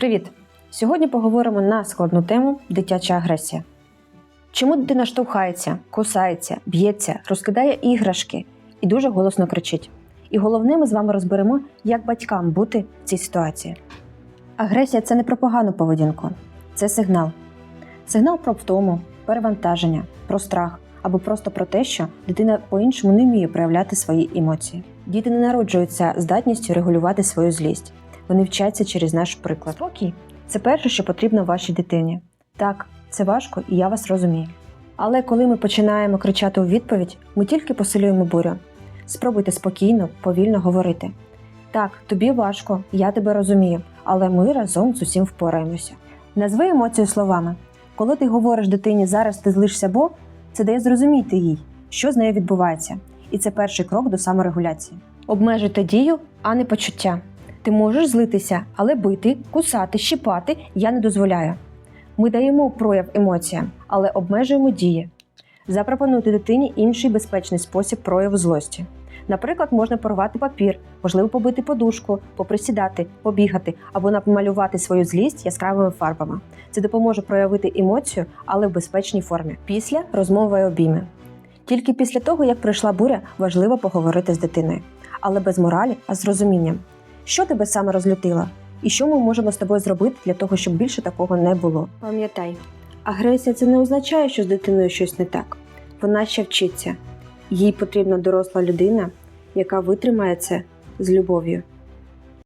Привіт! Сьогодні поговоримо на складну тему дитяча агресія. Чому дитина штовхається, кусається, б'ється, розкидає іграшки і дуже голосно кричить. І головне, ми з вами розберемо, як батькам бути в цій ситуації. Агресія це не про погану поведінку, це сигнал. Сигнал про втому, перевантаження, про страх або просто про те, що дитина по-іншому не вміє проявляти свої емоції. Діти не народжуються здатністю регулювати свою злість. Вони вчаться через наш приклад. Спокій це перше, що потрібно вашій дитині. Так, це важко, і я вас розумію. Але коли ми починаємо кричати у відповідь, ми тільки посилюємо бурю. Спробуйте спокійно, повільно говорити. Так, тобі важко, я тебе розумію, але ми разом з усім впораємося. Назви емоцію словами. Коли ти говориш дитині зараз ти злишся, бо це дає зрозуміти їй, що з нею відбувається. І це перший крок до саморегуляції. Обмежуйте дію, а не почуття. Ти можеш злитися, але бити, кусати, щіпати я не дозволяю. Ми даємо прояв емоціям, але обмежуємо дії. Запропонуйте дитині інший безпечний спосіб прояву злості. Наприклад, можна порвати папір, можливо, побити подушку, поприсідати, побігати або намалювати свою злість яскравими фарбами. Це допоможе проявити емоцію, але в безпечній формі. Після розмови обійми. Тільки після того, як пройшла буря, важливо поговорити з дитиною, але без моралі, а з розумінням. Що тебе саме розлютило? І що ми можемо з тобою зробити для того, щоб більше такого не було? Пам'ятай, агресія це не означає, що з дитиною щось не так. Вона ще вчиться. Їй потрібна доросла людина, яка витримає це з любов'ю